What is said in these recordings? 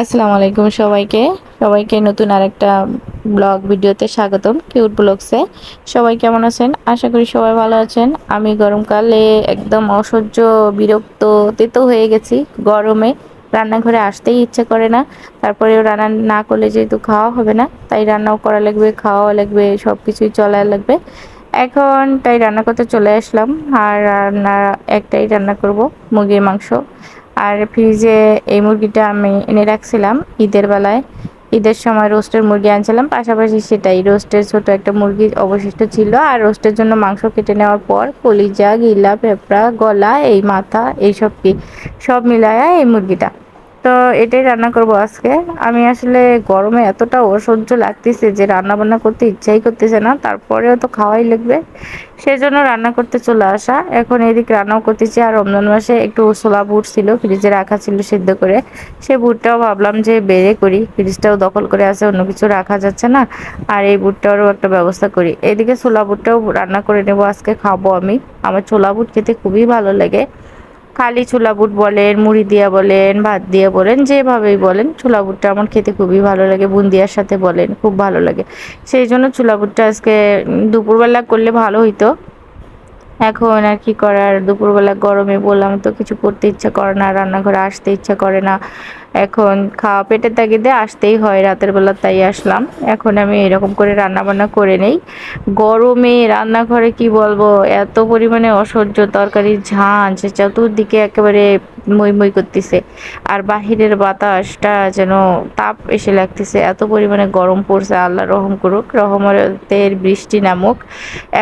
আসসালামু আলাইকুম সবাইকে। সবাইকে নতুন আরেকটা ব্লগ ভিডিওতে স্বাগতম, কিউট ব্লগসে। সবাই কেমন আছেন? আশা করি সবাই ভালো আছেন। আমি গরমকালে একদম অসহ্য বিরক্ত তেতো হয়ে গেছি গরমে। রান্নাঘরে আসতেই ইচ্ছে করে না। তারপরেও রান্না না করলে যেহেতু খাওয়া হবে না, তাই রান্নাও করা লাগবে খাওয়া লাগবে সব কিছুই চলা লাগবে। এখন তাই রান্না করতে চলে আসলাম, আর রান্না একটাই রান্না করব, মুরগির মাংস। আর ফ্রিজে এই মুরগিটা আমি এনে রাখছিলাম ঈদের বেলায়। ঈদের সময় রোস্টের মুরগি আনছিলাম, পাশাপাশি সেটাই। রোস্টের ছোট একটা মুরগি অবশিষ্ট ছিল আর রোস্টের জন্য মাংস কেটে নেওয়ার পর কলিজা, গিলা, পেঁপড়া, গলা, এই মাথা এইসব কি, সব মিলায় এই মুরগিটা। তো এটাই রান্না করব আজকে। আমি আসলে গরমে এতটা অসহ্য লাগতেছে যে রান্না বান্না করতে ইচ্ছাই করতেছে না, তারপরেও তো খাওয়াই লাগবে। সেই জন্য রান্না করতে চলে আসা। এখন এদিকে রান্নাও করতেছি, আর রমজান মাসে একটু ছোলা বুট ছিল, ফ্রিজে রাখা ছিল সিদ্ধ করে। সেই বুটটাও ভাবলাম যে বেড়ে করি, ফ্রিজটাও দখল করে আছে, অন্য কিছু রাখা যাচ্ছে না। আর এই বুটটারও একটা ব্যবস্থা করি। এদিকে ছোলা বুটটাও রান্না করে নেব, আজকে খাব আমি। আমার ছোলা বুট খেতে খুবই ভালো লাগে। খালি ছোলা বুট বলেন, মুড়ি দিয়া বলেন, ভাত দিয়ে বলেন, যেভাবেই বলেন ছোলা বুটটা আমার খেতে খুবই ভালো লাগে, বুন্দিয়ার সাথে বলেন, খুব ভালো লাগে। সেই জন্য ছোলা বুটটা আজকে দুপুরবেলা করলে ভালো হইতো। এখন আর কি করার? দুপুরবেলা গরমে বললাম তো কিছু করতে ইচ্ছা করে না, রান্নাঘরে আসতে ইচ্ছা করে না। এখন খাওয়া পেটের তাগিদে আসতেই হয়, রাতের বেলা তাই আসলাম। এখন আমি এরকম করে রান্না বান্না করে নেই। গরমে রান্নাঘরে কি বলব? এত পরিমাণে অসহ্য তরকারি ঝাঁঝ চতুর্দিকে একেবারে মই মই করতেছে। আর বাহিরের বাতাসটা যেন তাপ এসে লাগতেছে, এত পরিমাণে গরম পড়ছে, আল্লাহ রহম করুক, রহমতের বৃষ্টি নামুক।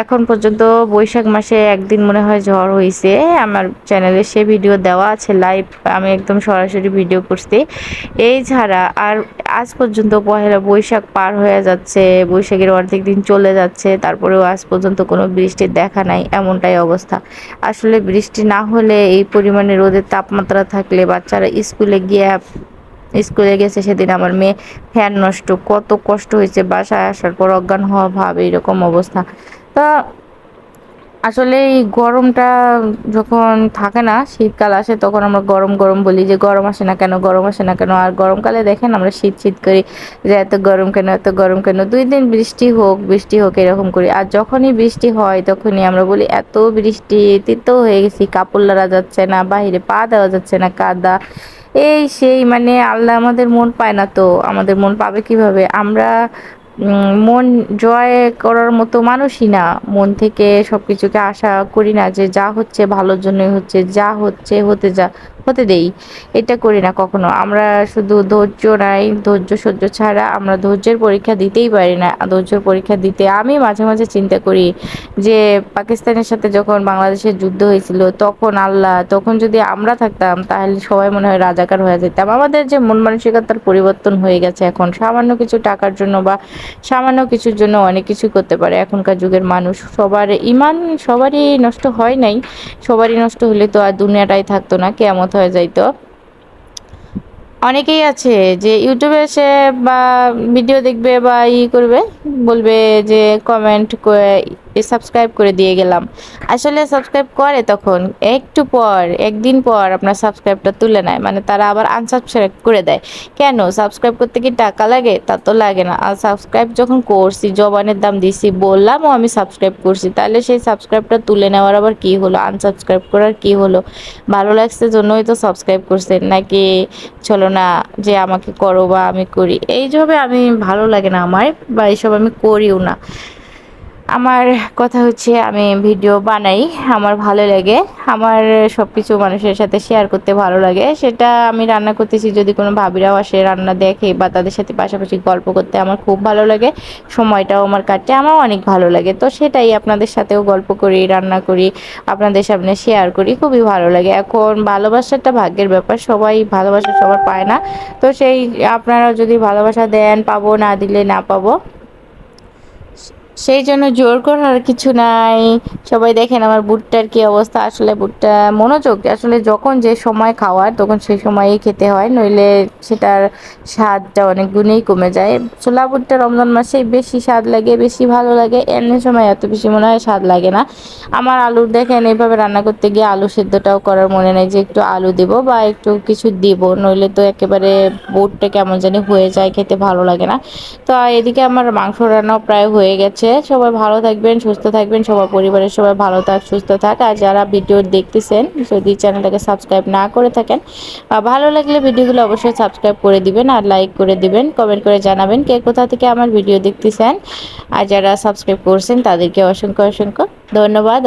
এখন পর্যন্ত বৈশাখ মাসে একদিন মনে হয় ঝড় হয়েছে আমার চ্যানেলে সে ভিডিও দেওয়া আছে লাইভ, আমি একদম সরাসরি ভিডিও করছি। এই ছাড়া আর আজ পর্যন্ত পহেলা বৈশাখ পার হয়ে যাচ্ছে, বৈশাখের অর্ধেক দিন চলে যাচ্ছে, তারপরেও আজ পর্যন্ত কোনো বৃষ্টির দেখা নাই, এমনটাই অবস্থা। আসলে বৃষ্টি না হলে এই পরিমাণে রোদের তাপমাত্রা থাকলে বাচ্চারা স্কুলে গিয়ে, স্কুলে গেছে সেদিন আমার মেয়ে ফ্যান নষ্ট, কত কষ্ট হয়েছে বাসায় আসার পর অজ্ঞান হওয়া ভাব, এইরকম অবস্থা। তা আসলে এই গরমটা যখন থাকে না, শীতকাল আসে, তখন আমরা গরম গরম বলি যে গরম আসে না কেন, গরম আসে না কেন। আর গরমকালে দেখেন আমরা শীত শীত করি যে এত গরম কেন, এত গরম কেন। দুই দিন বৃষ্টি হোক বৃষ্টি হোক, এরকম করি। আর যখনই বৃষ্টি হয়, তখনই আমরা বলি এত বৃষ্টি, তিত হয়ে গেছি, কাপড় লড়া যাচ্ছে না, বাহিরে পা দেওয়া যাচ্ছে না, কাদা। এই সেই মানে আল্লাহ আমাদের মন পায় না তো। আমাদের মন পাবে কীভাবে? আমরা মন জয় করার মতো মানুষই না। মন থেকে সব কিছুকে আশা করি না যে যা হচ্ছে ভালোর জন্যই হচ্ছে, যা হচ্ছে হতে যা। হতে দেই। এটা করি না কখনো। আমরা শুধু ধৈর্য নাই, ধৈর্য সহ্য ছাড়া আমরা ধৈর্যের পরীক্ষা দিতেই পারি না। ধৈর্যের পরীক্ষা দিতে আমি মাঝে মাঝে চিন্তা করি যে, পাকিস্তানের সাথে যখন বাংলাদেশের যুদ্ধ হয়েছিল, তখন আল্লাহ, তখন যদি আমরা থাকতাম, তাহলে সবাই মনে হয় রাজাকার হয়ে যেতাম। আমাদের যে মন মানসিকতার পরিবর্তন হয়ে গেছে এখন, সামান্য কিছু টাকার জন্য বা সামান্য কিছুর জন্য অনেক কিছু করতে পারে। এখনকার যুগের মানুষ সবার ইমান সবারই নষ্ট হয় নাই। সবারই নষ্ট হলে তো আর দুনিয়াটাই থাকতো না। কেমত হয়ে যাইতো অনেকেই আছে যে ইউটিউবে এসে বা ভিডিও দেখবে বা ই করবে, বলবে যে কমেন্ট সাবস্ক্রাইব করে দিয়ে গেলাম। আসলে সাবস্ক্রাইব করে তখন, একটু পর, একদিন পর আপনার সাবস্ক্রাইবটা তুলে নেয়। মানে তারা আবার আনসাবস্ক্রাইব করে দেয়। কেন? সাবস্ক্রাইব করতে কি টাকা লাগে? তা তো লাগে না। আর সাবস্ক্রাইব যখন করছি, জবানের দাম দিছি, বললামও আমি সাবস্ক্রাইব করছি। তাহলে সেই সাবস্ক্রাইবটা তুলে নেওয়ার আবার কি হলো? আনসাবস্ক্রাইব করার কি হলো? ভালো লাগছে জন্যই তো সাবস্ক্রাইব করছেন নাকি চলো না যে আমাকে করো বা আমি করি? এইভাবে আমি ভালো লাগে না আমার বা এইসব আমি করিও না। আমার কথা হচ্ছে, আমি ভিডিও বানাই, আমার ভালো লাগে। আমার সব কিছু মানুষের সাথে শেয়ার করতে ভালো লাগে। সেটা আমি রান্না করতেছি, যদি কোনো ভাবিরাও আসে, রান্না দেখে বা তাদের সাথে পাশাপাশি গল্প করতে আমার খুব ভালো লাগে। সময়টাও আমার কাটে আমার অনেক ভালো লাগে। তো সেটাই আপনাদের সাথেও গল্প করি, রান্না করি, আপনাদের সামনে শেয়ার করি, খুবই ভালো লাগে। এখন ভালোবাসাটা ভাগ্যের ব্যাপার, সবাই ভালোবাসা সবার পায় না। তো সেই আপনারা যদি ভালোবাসা দেন, পাবো, না দিলে না পাবো সেই জন্য জোর করার কিছু নাই। সবাই দেখেন আমার বুটটার কি অবস্থা। আসলে বুটটা মনোযোগ, আসলে যখন যে সময় খাওয়ার, তখন সেই সময়ই খেতে হয়। নইলে সেটার স্বাদটা অনেক গুণেই কমে যায়। ছোলা বুটটা রমজান মাসে বেশি স্বাদ লাগে, বেশি ভালো লাগে। এমনি সময় এত বেশি মনে হয় স্বাদ লাগে না। আমার আলুর দেখেন, এইভাবে রান্না করতে গিয়ে আলু সেদ্ধটাও করার মনে নেই যে একটু আলু দিব বা একটু কিছু দিব। নইলে তো একেবারে বুটটা কেমন জানি হয়ে যায়, খেতে ভালো লাগে না। তো এদিকে আমার মাংস রান্নাও প্রায় হয়ে গেছে। সবাই ভালো থাকবেন, সুস্থ থাকবেন, সবার পরিবারের সবাই ভালো থাক, সুস্থ থাক। আর যারা ভিডিও দেখতেছেন, যদি চ্যানেলটাকে সাবস্ক্রাইব না করে থাকেন ভালো লাগলে ভিডিওগুলো অবশ্যই সাবস্ক্রাইব করে দিবেন আর লাইক করে দিবেন, কমেন্ট করে জানাবেন কে কোথা থেকে আমার ভিডিও দেখতেছেন। আর যারা সাবস্ক্রাইব করছেন, তাদেরকে অসংখ্য অসংখ্য ধন্যবাদ।